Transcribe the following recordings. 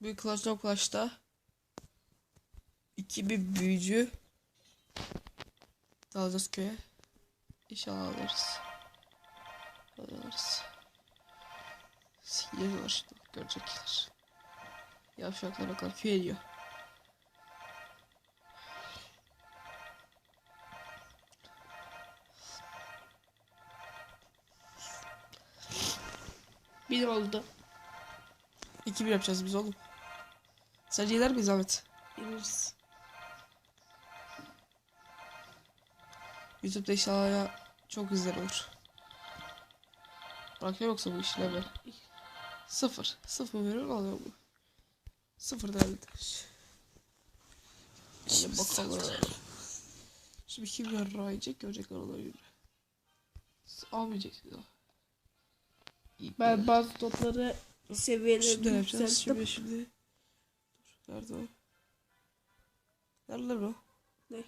Bir Clash of Clash'ta iki bir büyücü dalacağız köye. İnşallah alırız. Alırız. Geliyorlar şimdi bak, görecekler. Yavşaklar bakalım köye diyor. Bir oldu. İki bir yapacağız biz oğlum. Sence yener miyiz Ahmet? Yeniriz. YouTube'da inşallah ya çok izler olur. Bırakıyor yoksa bu işler böyle. Sıfır. Sıfır veriyor alıyor bu. Sıfır değerli. Şimdi bakalım. Şimdi kim yarrağı yiyecek görecek aralar yürü. Almayacaksınız ha. İyi Ben bazı notları Yapacağız. yükselttim. Şimdi şimdi. Dur. Nerede o? Nerede lan o? Ne?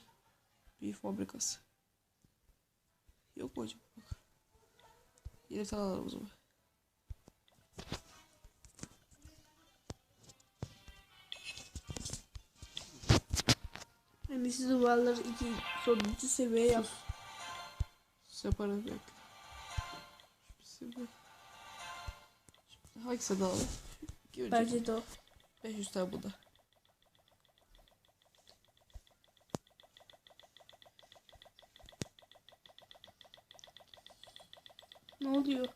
Bir fabrikası. Yok mu acaba? Bak. Yeni tane alalım o zaman. En iyisi duvarları iki sonuncu seviye yap. Separat yok. Şimdi. Hangisini alalım? Görecek. Bence de o. 500 tane bu da. Ne oluyor?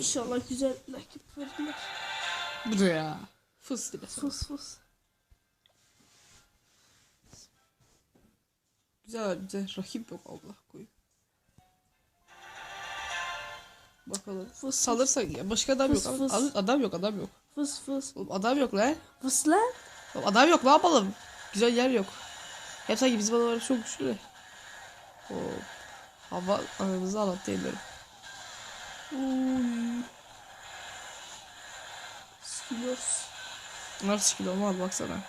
İnşallah güzel rakip verirler. Bu da ya. Fıs sana. Fıs fıs. Güzel bize rakip yok Allah koyayım. Bakalım. Fıs Salırsak ya başka adam yok. Fıs fıs. Adam, adam yok adam yok. Fıs fıs. Oğlum adam yok lan. Fıs lan. Oğlum adam yok ne yapalım? Güzel yer yok. Hep sanki bizim adamlar çok güçlü. Oo. Hava aranızı anlattı ellerim. Uy. Skillos. Nasıl kilo olmaz baksana.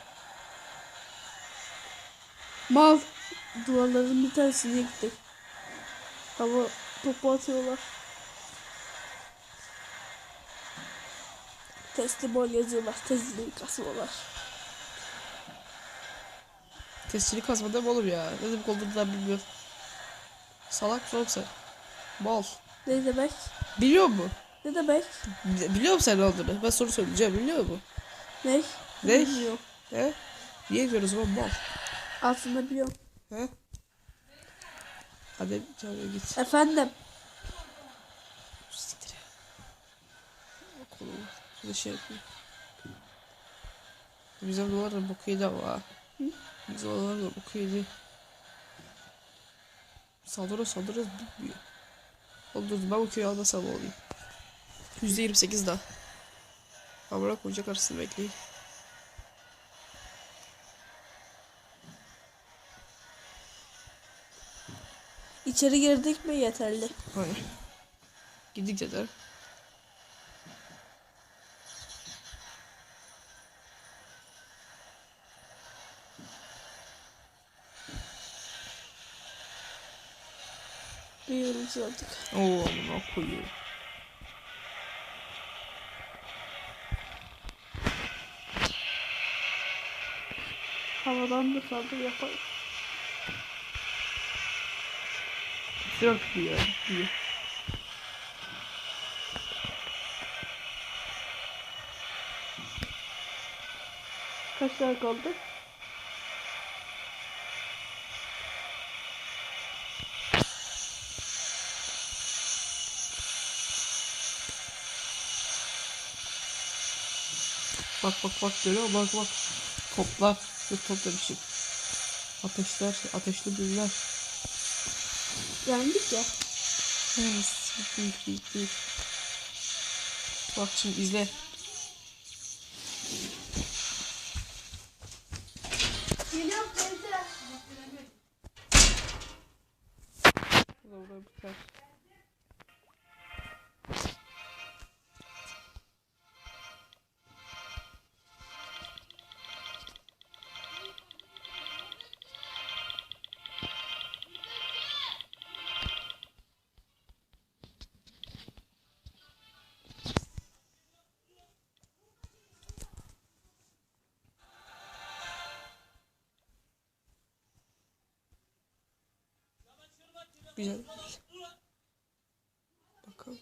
Mal. Duvarların bir tanesini yıktık. Hava topu atıyorlar. Teslimol yazıyorlar. Teslim kasıyorlar. Tescilli kazmada mı oğlum ya? Ne demek olduğunu ben bilmiyorum. Salak mısın sen? Bal. Ne demek? Biliyor mu? Ne demek? Bi- Biliyor musun sen ne olduğunu? Ben soru söyleyeceğim biliyor mu? Ne? Ne? Bilmiyorum. He? Niye diyoruz oğlum bal? Aslında biliyorum. He? Hadi çabuk git. Efendim. Siktir ya. Kolumu. Şurada şey yapayım. Bizim duvar da boku yedi ama. ha. Bizim duvar da boku yedi. Saldırı saldırı bitmiyor. Dur ben bu köyü almasam olayım. %28 daha. Amına koyacak arasını bekleyin. İçeri girdik mi yeterli. Hayır. Gidikçe de. Duyuyoruz artık. Oo amına koyuyor. Havadan da saldırı yapalım. Yok bu ya. Bu. Kaç tane kaldı? Bak bak bak görüyor? Bak bak. Toplar. Yok top demişim. Ateşler. Ateşli büyüler. Yendik ya. Evet. Büyük büyük büyük. Bak şimdi izle. Geliyorum teyze. Burada biter. Güzel. Bakalım.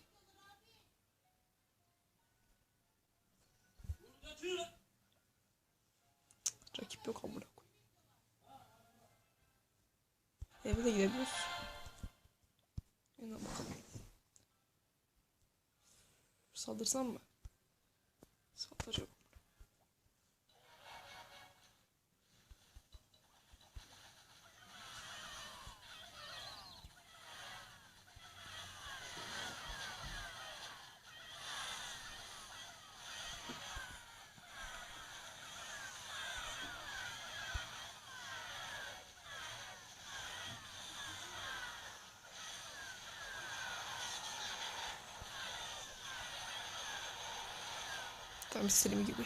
Rakip yok amına. Eve de gidebiliyoruz. Yine bakalım. Saldırsam mı? Saldırıyorum. Tam istediğim gibi.